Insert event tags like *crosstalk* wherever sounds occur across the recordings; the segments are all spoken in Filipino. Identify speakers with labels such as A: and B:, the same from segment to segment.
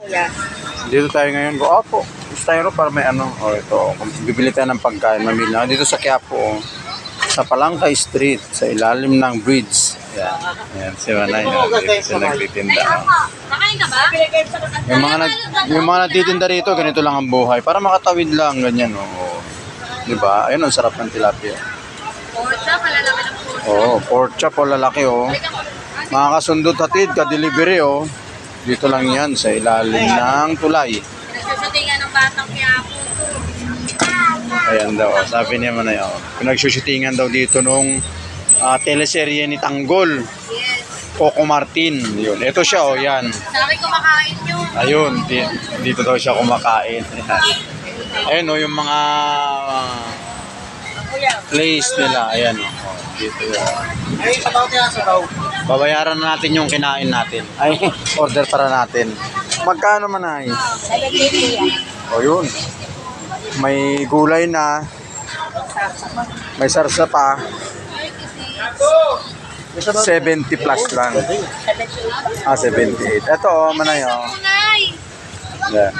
A: Kuya.
B: Dito tayo ngayon. Go, opo. Styro para may ano. O ito. Kung bibili tayo ng pagkain, mamili na. Dito sa Quiapo. oh. Sa Palangkay Street. Sa ilalim ng bridge. Yan. Yan. Si Manay. oh. Dito siya nagtitinda. oh.
A: Nakain ka ba?
B: Yung mga, nag, yung mga nagtitinda rito, ganito lang ang buhay. Para makatawid lang, ganyan. Oh. Di ba? Ayun, ang sarap ng tilapia.
A: Porta, malalaki ng porta.
B: Oo, oh, pork chop o lalaki oh. Mga kasundot hatid, ka-delivery oh. Dito lang yan sa ilalim ng tulay.
A: Nagsusutingan ng batang Quiapo.
B: Ayan daw, sabi niya man na yun. Pinagsushootingan daw dito nung ah, teleserye ni Tanggol,
A: Yes.
B: Coco Martin. Yun. Ito siya oh, yan.
A: Sabi ko makain yun.
B: Ayun, di- dito daw siya kumakain. Ayan. *laughs* Ayun oh, yung mga place nila. Ayan oh. dito yun.
C: Ay, sabaw kaya sabaw.
B: Babayaran na natin yung kinain natin. Ay, *laughs* order para natin. Magkano man ay?
A: 750
B: O yun. May gulay na. May sarsa pa. 70 plus lang. Ah, 78. Ito, oh, manay, oh. Yeah.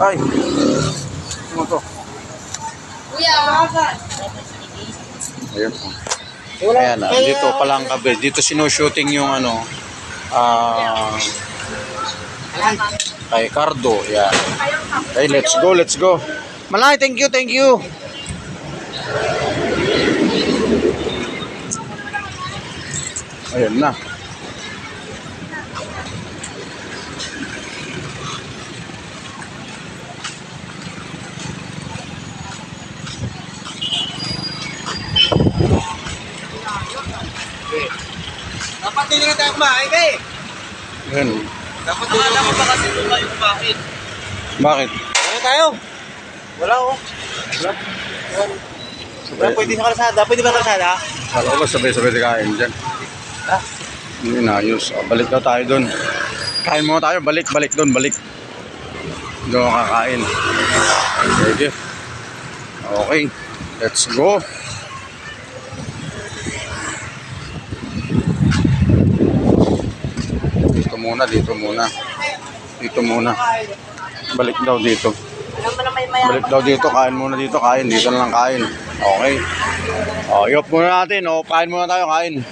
B: Ay! Ano to?
A: Kuya.
B: Ayun. Ayan na, dito palang kabe. Dito sinushooting yung ano, ah, kay Cardo. Yan. Okay, let's go, let's go. Malay, thank you, thank you. Ayun na.
C: Dapat din nga tayo kumain eh.
B: Ayun.
C: Dapat din nga tayo kasi tayo kumain.
B: Bakit?
C: Ano tayo? Wala oh. Wala. Wala pwede sa kalsada. Pwede ba kalsada?
B: Kala ko sabay-sabay kain dyan.
C: Ah.
B: Hindi na, ayos. O, balik daw tayo doon. Kain muna tayo, balik, balik doon, balik. Doon ako kakain. Sige. Okay, let's go. Dito muna, dito muna. Dito muna. Balik daw dito. Balik daw dito, kain muna dito, kain. Dito na lang kain. Okay. O, iop muna natin. O, kain muna tayo, kain.